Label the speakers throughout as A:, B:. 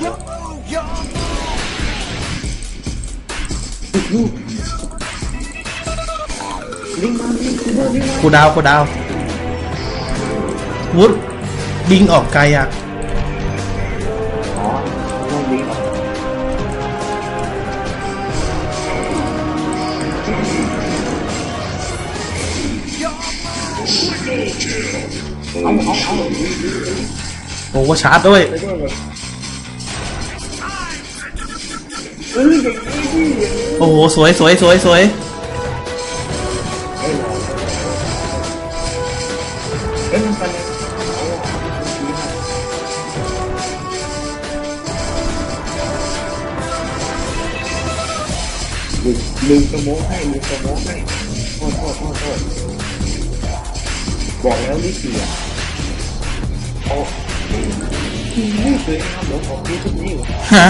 A: ลิงมาลิงคูโบลิงมา
B: กูดาวกูดาววุฒบิงออกไกลอะ
A: อ๋อต้องลิงออกเอาเอาเอา
B: โอ้ว่าชาร์จด้วย
A: ไปด้วยแบบเฮ้ยอย่างนี้ดิ
B: โอ้โห สวยสวยสวยสวย
A: เฮ้ยเฮ้ยมันเป็นเอาอะลืมลืมสโมองให้ลืมสโมองให้โทษโทษโทษโทษบอกแล้วนี่เสียโอ้นี่สวยงามเดี๋ยวผมดูทุกนิ้ว
B: ฮะ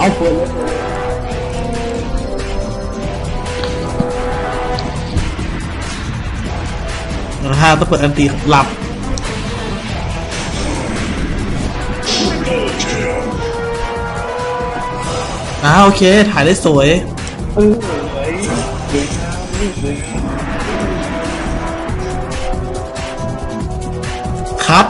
A: เอาเปิดเลย
B: ห้าต้องเปิดอันตีหลับอ้าโอเค ถ่ายได้สวยครับ